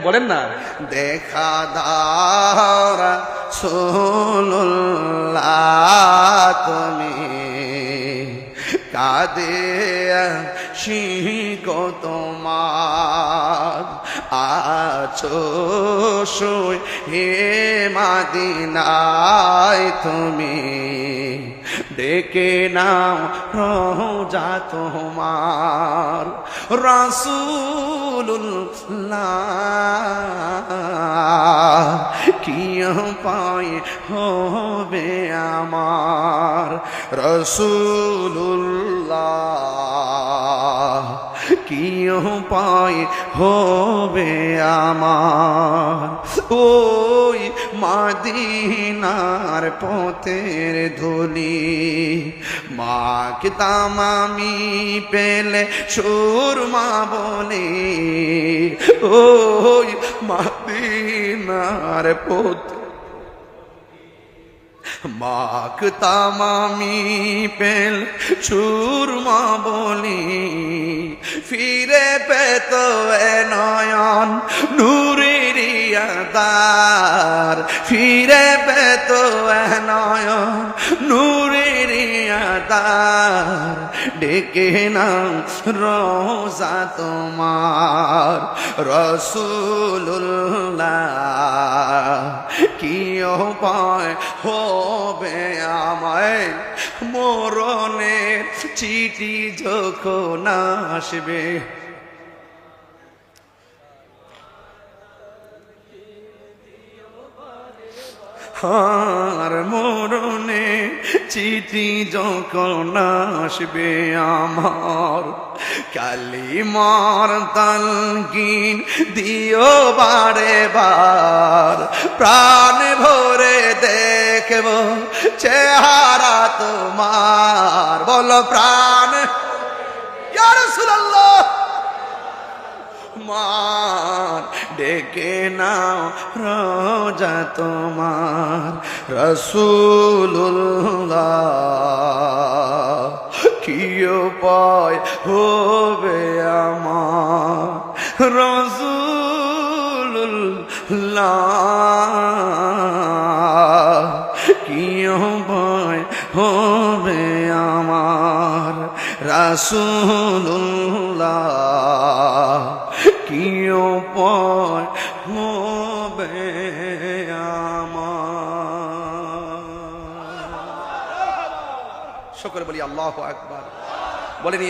বলেন না। দেখা দারা সোল্লাহ তুমি কাদে শিখ তোমার। আছো হে মাদিনায় তুমি ডেকে নাও রোজা তোমার রাসুল্লাহ কি পাই হবে আমার রসুল্লাহ কি পাই হবে আমার? ওই মাদিনার পথের ধুলি মাকতাম আমি পেলে সুরমা বলে। ওই মাদিনার পথ মাকতাম আমি পেল সুরমা বলি। পেত নয়ন নুরিয়াদার ফিরে পেত নয়ন নুরিয়াদার ডেকে নাম রোজা তোমার রসুল্লাহ কি পায় হবে আমায় মরণে চিঠি যখন আসবে? হার মরণে চিঠি যখন আসবে আমার, কালিমার তালকিন দিও বারে বার। প্রাণ ভরে দেখব চেহারা তোমার। বলো প্রাণ। ইয়া রাসূলুল্লাহ। মান ডেকে নাও রোজা তোমার রসুল্লাহ কি উপায় হবে আমার রসুল্লাহ কি উপায় হবে আমার রাসুল্লাহ কি উপায় হবে আমার। সকলে বলি আল্লাহ একবার বলেন